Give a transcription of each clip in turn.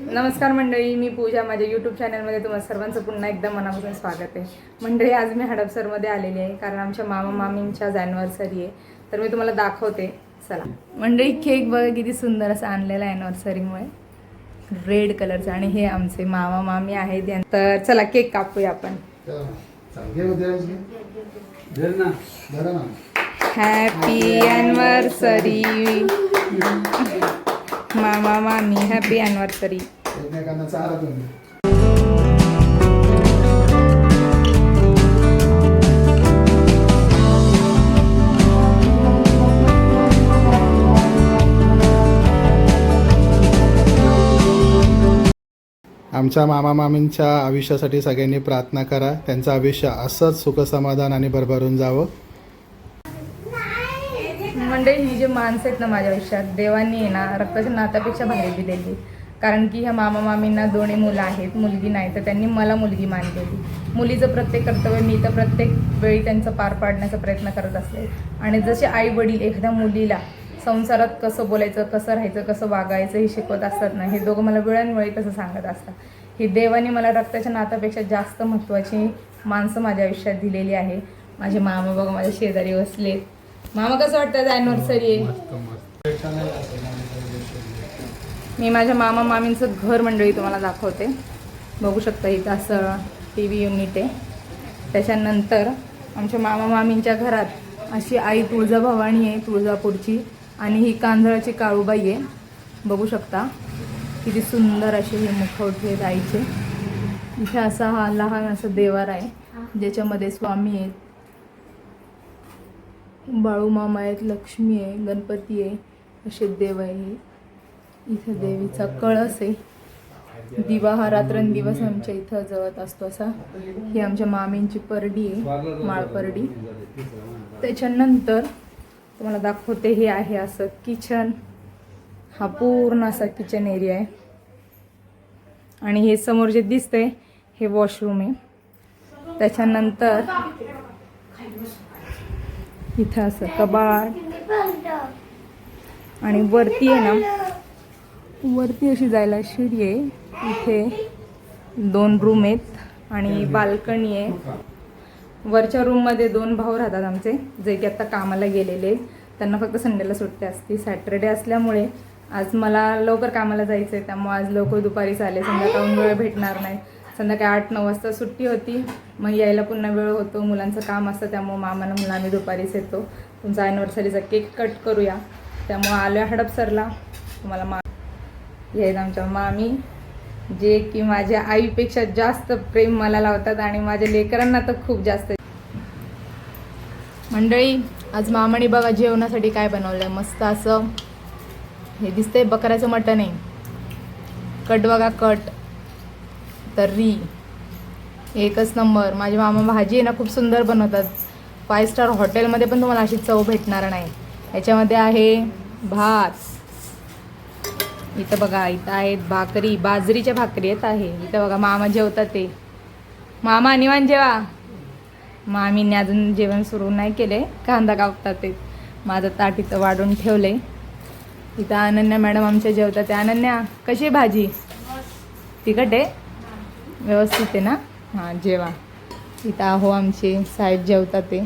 नमस्कार मंडळी मी पूजा. माझ्या यूट्यूब चॅनलमध्ये तुम्हाला सर्वांचं पुन्हा एकदा मनापासून स्वागत आहे. मंडळी आज मी हडपसरमध्ये आलेली आहे कारण आमच्या मामा मामींच्या ॲनिव्हर्सरी आहे. तर मी तुम्हाला दाखवते. चला. मंडळी केक बघा किती सुंदर असं आणलेला आहे ॲनिव्हर्सरीमुळे रेड कलरचा आणि हे आमचे मामा मामी आहेत. तर चला केक कापूया आपण. हॅपी ॲनिव्हर्सरी मामा मामी हॅपी ॲनिव्हर्सरी आमच्या मामा मामींच्या आयुष्यासाठी सगळ्यांनी प्रार्थना करा. त्यांचं आयुष्य असंच सुखसमाधान आणि भरभरून जावं. मंडळी ही जी माणसं आहेत ना माझ्या आयुष्यात देवांनी आहे ना रक्ताच्या नात्यापेक्षा भारी दिलेली. कारण की ह्या मामा मामींना दोन्ही मुलं आहेत मुलगी नाही तर त्यांनी मला मुलगी मानलेली. मुलीचं प्रत्येक कर्तव्य मी तर प्रत्येक वेळी त्यांचं पार पाडण्याचा प्रयत्न करत असते आणि जसे आई वडील एखाद्या मुलीला संसारात कसं बोलायचं कसं राहायचं कसं वागायचं हे शिकवत असतात ना हे दोघं मला वेळांवेळी कसं सांगत असतात. ही देवाने मला रक्ताच्या नात्यापेक्षा जास्त महत्त्वाची माणसं माझ्या आयुष्यात दिलेली आहे. माझे मामा बघा माझ्या शेजारी बसलेत. मामा कसं वाटतं ॲनिव्हर्सरी आहे? मी माझ्या मामा मामींचं घर मंडळी तुम्हाला दाखवते. बघू शकता इथं असं टी व्ही युनिट आहे. त्याच्यानंतर आमच्या मामा मामींच्या घरात अशी आई तुळजाभवानी आहे तुळजापूरची. आणि ही कांदळाची काळूबाई आहे. बघू शकता किती सुंदर असे हे मुखवटे आहेत आईचे. इथे असा हा लहान असं देवार आहे ज्याच्यामध्ये स्वामी आहेत. बाळू मामा आहेत लक्ष्मी आहे गणपती आहे असे देव आहे इथं देवीचा कळस आहे. दिवा हा रात्रंदिवस आमच्या इथं जळत असतो असा. ही आमच्या मामींची परडी आहे माळपरडी त्याच्यानंतर तुम्हाला दाखवते हे आहे असं किचन. हा पूर्ण असा किचन एरिया आहे. आणि हे समोर जे दिसतंय हे वॉशरूम आहे. त्याच्यानंतर इथं असं कबाड. आणि वरती आहे ना वरती अशी जायला शिडी आहे. इथे दोन रूम आहेत आणि बाल्कनी आहे. वरच्या रूममध्ये दोन भाऊ राहतात आमचे जे की आत्ता कामाला गेलेले आहेत. त्यांना फक्त संडेला सुट्टी असते. सॅटरडे असल्यामुळे आज मला लवकर कामाला जायचं आहे त्यामुळे आज लवकर दुपारीच आले संध्याकाळून वेळ भेटणार नाही. संध्याकाळी आठ नऊ वाजता सुट्टी होती. मग यायला पुन्हा वेळ होतो. मुलांचं काम असतं त्यामुळं मामानं मुला आम्ही दुपारीच येतो. तुमचा ॲनिव्हर्सरीचा केक कट करूया. त्यामुळं आलो हडपसरला. तुम्हाला मा हे आमच्या मामी. जे की माझ्या आईपेक्षा जास्त प्रेम मला लावतात आणि माझ्या लेकरांना तर खूप जास्त. मंडळी आज मामाने बघा जेवणासाठी काय बनवलंय. मस्त असं हे दिसतंय बकऱ्याचं मटण आहे. कट बघा कट. तर्री एकच नंबर. माझे मामा भाजी आहे ना खूप सुंदर बनवतात. फाय स्टार हॉटेलमध्ये पण तुम्हाला अशी चव भेटणार नाही. याच्यामध्ये आहे भात. इथं बघा इथं आहेत भाकरी. बाजरीच्या भाकरी आहेत आहे. इथं बघा मामा जेवतात ते. मामा निवांत जेवा. मामीने अजून जेवण सुरू नाही केले. कांदा कापतात ते. माझं ताट इथं वाढून ठेवले इथं अनन्या मॅडम आमच्या जेवतात. ते अनन्या कशी भाजी? तिखट आहे? व्यवस्थित आहे ना? हां जेवा. इथं आहो आमचे साहेब जेवतात ते.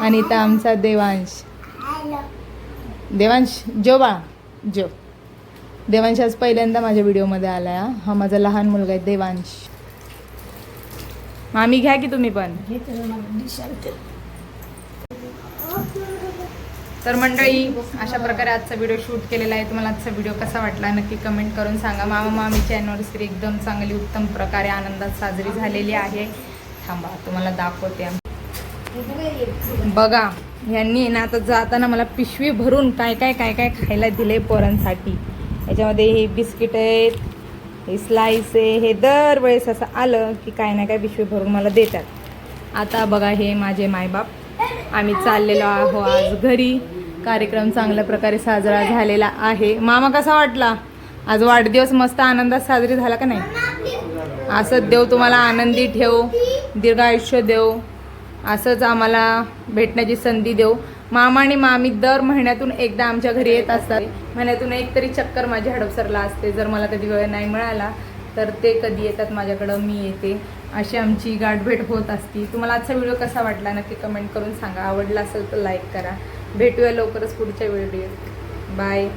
आणि इथं आमचा देवांश. देवांश जो बाळा जेव देवांश आज पहिल्यांदा माझ्या व्हिडिओमध्ये आला आहे हा. हा माझा लहान मुलगा आहे देवांश. मामी घ्या की तुम्ही पण. तर मंडळी अशा प्रकारे आजचा व्हिडिओ शूट केलेला आहे. तुम्हाला आजचा व्हिडिओ कसा वाटला नक्की कमेंट करून सांगा. मामा मामीची अॅनिव्हर्सरी एकदम चांगली उत्तम प्रकारे आनंदात साजरी झालेली आहे. थांबा तुम्हाला दाखवते बघा यांनी ना आता जाताना मला पिशवी भरून काय काय काय काय खायला दिले पोरांसाठी. याच्यामध्ये हे बिस्किट आहेत हे स्लाइस आहे. हे दरवेळेस असं आलं की काय ना काय पिशवी भरून मला देतात. आता बघा हे माझे मायबाप. आम्ही चाललेलो आहो आज घरी. कार्यक्रम चांगल्या प्रकारे साजरा झालेला आहे. मामा कसा वाटला? आज वाढदिवस मस्त आनंदात साजरी झाला का नाही? असंच देव तुम्हाला आनंदी ठेव. दीर्घ आयुष्य देव. असंच आम्हाला भेटण्याची संधी देऊ मामा आणि मामी दर महिन्यातून एकदा आमच्या घरी येत असतात. महिन्यातून एक तरी चक्कर माझ्या हडपसरला असते. जर मला कधी वेळ नाही मिळाला तर ते कधी येतात माझ्याकडं मी येते. अशी आमची गाठभेट होत असती. तुम्हाला आजचा व्हिडिओ कसा वाटला? नक्की कमेंट करून सांगा. आवडला असेल तर लाईक करा. भेटूया लवकरच पुढच्या व्हिडिओ बाय